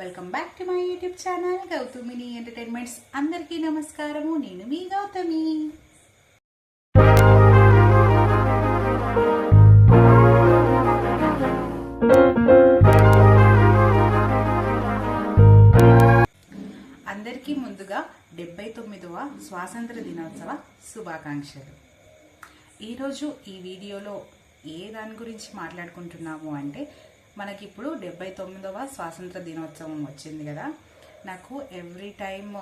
Welcome back to my YouTube channel Gautamini entertainments. అందరికీ నమస్కారము. నేను మీ గౌతమి. అందరికీ ముందుగా డెబ్బై తొమ్మిదవ స్వాతంత్ర దినోత్సవ శుభాకాంక్షలు. ఈరోజు ఈ వీడియోలో ఏ దాని గురించి మాట్లాడుకుంటున్నాము అంటే మనకిప్పుడు డెబ్బై తొమ్మిదవ స్వాతంత్ర దినోత్సవం వచ్చింది కదా. నాకు ఎవ్రీ టైమ్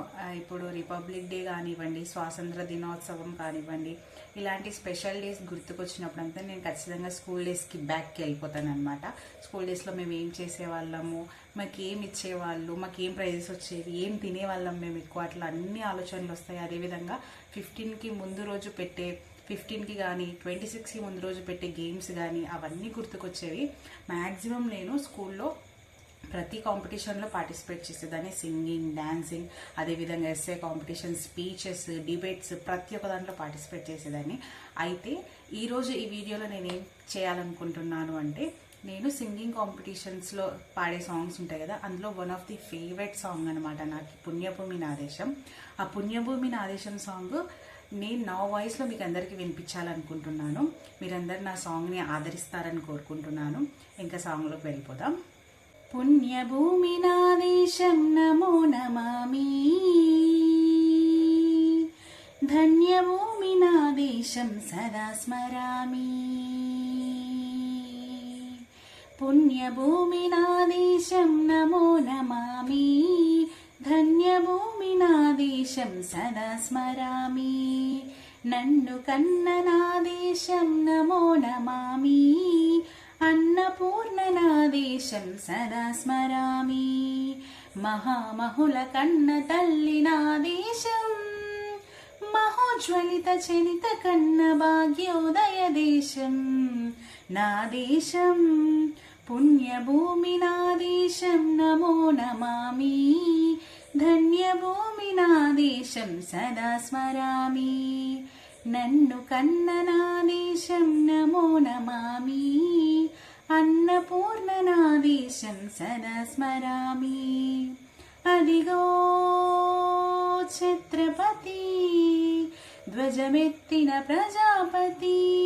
ఇప్పుడు రిపబ్లిక్ డే కానివ్వండి స్వాతంత్ర దినోత్సవం కానివ్వండి ఇలాంటి స్పెషల్ డేస్ గుర్తుకొచ్చినప్పుడు అంతా నేను ఖచ్చితంగా స్కూల్ డేస్కి బ్యాక్కి వెళ్ళిపోతాను అనమాట స్కూల్ డేస్లో మేము ఏం చేసేవాళ్ళము? మాకు ఏం ఇచ్చేవాళ్ళు? మాకు ఏం ప్రైజెస్ వచ్చేవి? ఏం తినేవాళ్ళం మేము ఎక్కువ? అట్లా అన్ని ఆలోచనలు వస్తాయి. అదేవిధంగా ఫిఫ్టీన్కి ముందు రోజు పెట్టే ఫిఫ్టీన్కి కానీ ట్వంటీ సిక్స్కి ముందు రోజు పెట్టే గేమ్స్ కానీ అవన్నీ గుర్తుకొచ్చేవి. మ్యాక్సిమం నేను స్కూల్లో ప్రతి కాంపిటీషన్లో పార్టిసిపేట్ చేసేదాన్ని. సింగింగ్ డాన్సింగ్ అదేవిధంగా ఎస్ఏ కాంపిటీషన్ స్పీచెస్ డిబేట్స్ ప్రతి ఒక్క దాంట్లో పార్టిసిపేట్ చేసేదాన్ని. అయితే ఈరోజు ఈ వీడియోలో నేను ఏం చేయాలనుకుంటున్నాను అంటే నేను సింగింగ్ కాంపిటీషన్స్లో పాడే సాంగ్స్ ఉంటాయి కదా అందులో one of the favourite song అనమాట నాకు పుణ్యభూమి నాదేశం. ఆ పుణ్యభూమి నాదేశం సాంగ్ నేను నా వాయిస్లో మీకు అందరికీ వినిపించాలనుకుంటున్నాను. మీరందరు నా సాంగ్ని ఆదరిస్తారని కోరుకుంటున్నాను. ఇంకా సాంగ్లోకి వెళ్ళిపోదాం. పుణ్యభూమి నాదేశం నమో నమామి. ధన్యభూమి నాదేశం సదా స్మరామి. పుణ్యభూమి నాదేశం నమో నమామి. ధన్యభూమి నాదేశం సదా స్మరామి నన్ను కన్న నాదేశం నమో నమామి. అన్నపూర్ణనాదేశం సదా స్మరామి మహామహుల కన్న తల్లి నాదేశం మహోజ్వలిత చనిత కన్న భాగ్యోదయ దేశం. నా దేశం. పుణ్యభూమి నా దేశం నమో నమామి. ధన్యభూమి నా దేశం సదా స్మరామి. నన్ను కన్న నా దేశం నమో నమామి. అన్నపూర్ణ నా దేశం సదా స్మరామి. అదిగో ఛత్రపతి ధ్వజమెత్తిన ప్రజాపతి.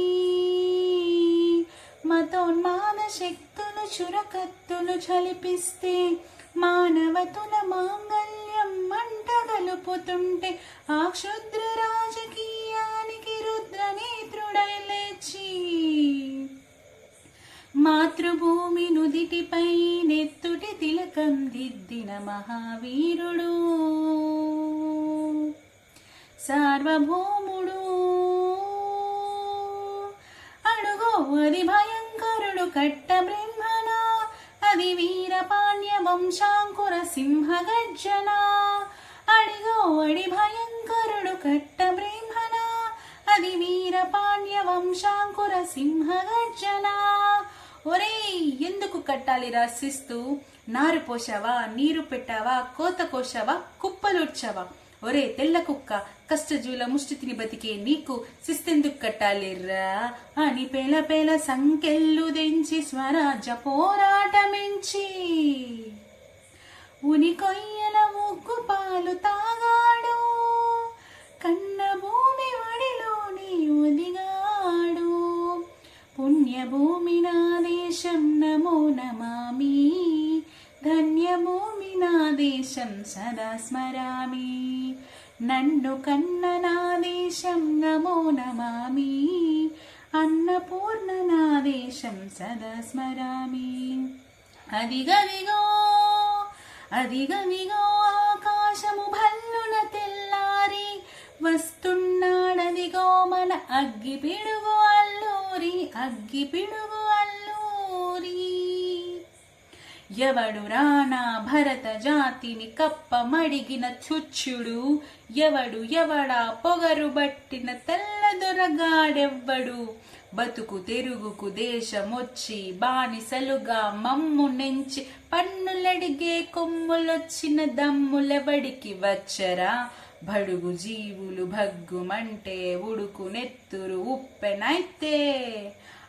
మతోన్మాద శక్తులు చురకత్తులు చలిపిస్తే మానవతుల మాంగల్యం మంట కలుపుతుంటే ఆ క్షుద్ర రాజకీయానికి రుద్రనేత్రుడై లేచి మాతృభూమి నుదిటిపై నెత్తుటి తిలకం దిద్దిన మహావీరుడు. సార్వభౌముడు. అడుగో అది భయంకరుడు కట్ట బ్రహ్మణ వీరపాణ్య వంశాంకుర సింహ గర్జన అడిగో అడి భయంకరుడు కట్ట బ్రహ్మణ అది వీరపాణ్య వంశాంకుర సింహ గర్జనా ఒరే ఎందుకు కట్టాలి రాసిస్తూ నారు పోసావా నీరు పెట్టావా? కోత కోసావా కుప్పలుడ్చావా? ఒరే తెల్ల కుక్క కష్టజీవుల ముష్టితిని బతికే నీకు శిస్తెందుకు కట్టాలిర్రా? అని పేల పేల సంకెళ్ళు దించి స్వరాజ్య పోరాటమించి. ఉని కొయ్యల ముగ్గు పాలు తాగాడు. కన్న భూమి వడిలోని ఒదిగాడు. పుణ్యభూమి నా దేశం నమో నమామి. ధన్యభూమి నా దేశం సదా స్మరామి. నన్ను కన్న నా దేశం నమో నమామి. అన్నపూర్ణ నా దేశం సదా స్మరామి. అదిగదిగో అదిగదిగో ఆకాశము భల్లున తెల్లారి వస్తున్నాడదిగో మన అగ్గి పిడుగు అల్లూరి అగ్గి పిడుగు అల్లూరి ఎవడు రానా భరత జాతిని కప్పమడిగిన చుచ్చుడు ఎవడు ఎవడా పొగరు బట్టిన తెల్లదొరగాడెవ్వడు బతుకు తెరుగుకు దేశమొచ్చి బానిసలుగా మమ్ము నెంచి పన్నులడిగే కొమ్ములొచ్చిన దమ్ములెవడికి వచ్చరా? బడుగు జీవులు భగ్గుమంటే ఉడుకు నెత్తురు ఉప్పెనైతే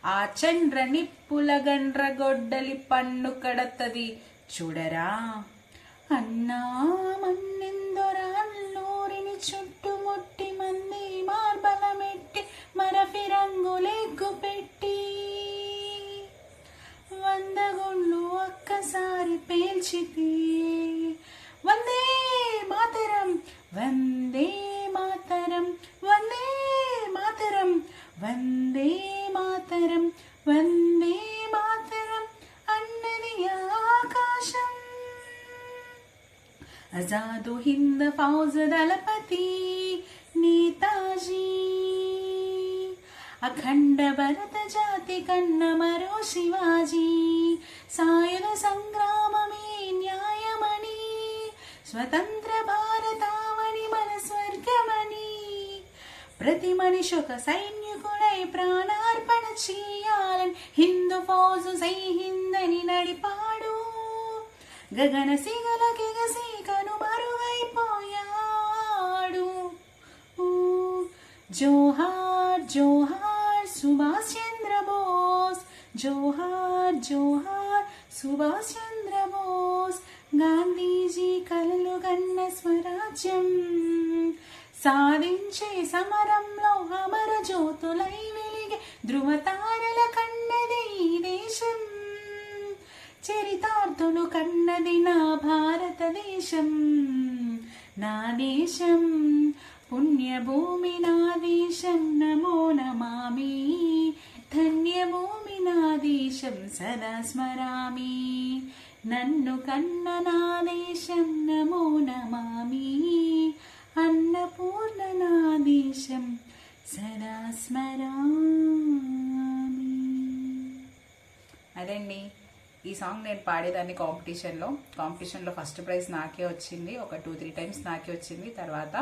ఆ చండ్ర పులగండ్ర గండ్ర గొడ్డలి పన్ను కడతది. చూడరా అన్నా మన్నెందొరాళ్ళూరిని చుట్టుముట్టి మంది మార్బలమెట్టి మరఫి రంగులెగ్గు పెట్టి. వంద గుళ్ళు ఒక్కసారి పేల్చితే వందే మాతరం వందే మాతరం వందే మాతరం వందే మాతరం వందే మాతరం అన్నది ఆకాశం. అజాదు హింద ఫౌజ్ దళపతి నేతాజీ. అఖండ భరత జాతి కన్న మరో శివాజీ. సాయుధ సంగ్రామమే న్యాయమణి. స్వతంత్ర భారతావని మన స్వర్గమణి. ప్రతి మనిషి ఒక సైనికుడై ప్రాణార్పణ చేయాలని. హిందూ ఫౌజు సై హిందని నడిపాడు. గగన సిగల కెగసి కను మరుగైపోయాడు ఊ, జోహార్ జోహార్ సుభాష్ చంద్ర బోస్. జోహార్ జోహార్ సుభాష్ చంద్ర బోస్. గాంధీజీ కలలు కన్న స్వరాజ్యం. సాధించే సమరంలో అమర జ్యోతులై వెలిగే ధృవతారల కన్నది ఈ దేశం చరితార్థులు కన్నది నా భారతదేశం నా దేశం పుణ్యభూమి నా దేశం నమో నమామి ధన్యభూమి నా దేశం సదా స్మరామి నన్ను కన్న నా దేశం నమో నమామి అన్నపూర్ణ నా దేశం సదా స్మరామి అదండి. ఈ సాంగ్ నేను పాడేదాన్ని కాంపిటీషన్లో. కాంపిటీషన్లో ఫస్ట్ ప్రైజ్ నాకే వచ్చింది. ఒక టూ త్రీ టైమ్స్ నాకే వచ్చింది. తర్వాత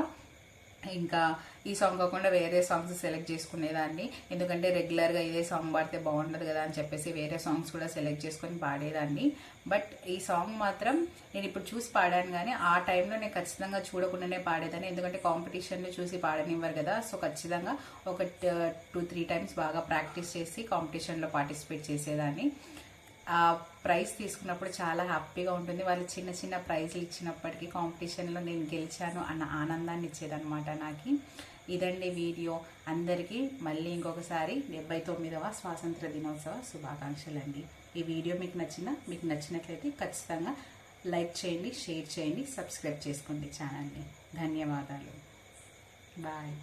ఇంకా ఈ సాంగ్ కాకుండా వేరే సాంగ్స్ సెలెక్ట్ చేసుకునేదాన్ని. ఎందుకంటే రెగ్యులర్గా ఇదే సాంగ్ పాడితే బాగుండదు కదా అని చెప్పేసి వేరే సాంగ్స్ కూడా సెలెక్ట్ చేసుకొని పాడేదాన్ని. బట్ ఈ సాంగ్ మాత్రం నేను ఇప్పుడు చూసి పాడాను కానీ ఆ టైంలో నేను ఖచ్చితంగా చూడకుండానే పాడేదాన్ని. ఎందుకంటే కాంపిటీషన్లో చూసి పాడనివ్వరు కదా. సో ఖచ్చితంగా ఒక టూ త్రీ టైమ్స్ బాగా ప్రాక్టీస్ చేసి కాంపిటీషన్లో పార్టిసిపేట్ చేసేదాన్ని. ప్రైజ్ తీసుకున్నప్పుడు చాలా హ్యాపీగా ఉంటుంది. వాళ్ళు చిన్న చిన్న ప్రైజ్లు ఇచ్చినప్పటికీ కాంపిటీషన్లో నేను గెలిచాను అన్న ఆనందాన్ని ఇచ్చేదనమాట నాకు. ఇదండి వీడియో. అందరికీ మళ్ళీ ఇంకొకసారి డెబ్బై తొమ్మిదవ స్వాతంత్ర దినోత్సవ శుభాకాంక్షలు అండి ఈ వీడియో మీకు నచ్చిన మీకు నచ్చినట్లయితే ఖచ్చితంగా లైక్ చేయండి షేర్ చేయండి సబ్స్క్రైబ్ చేసుకోండి ఛానల్ని. ధన్యవాదాలు. బాయ్.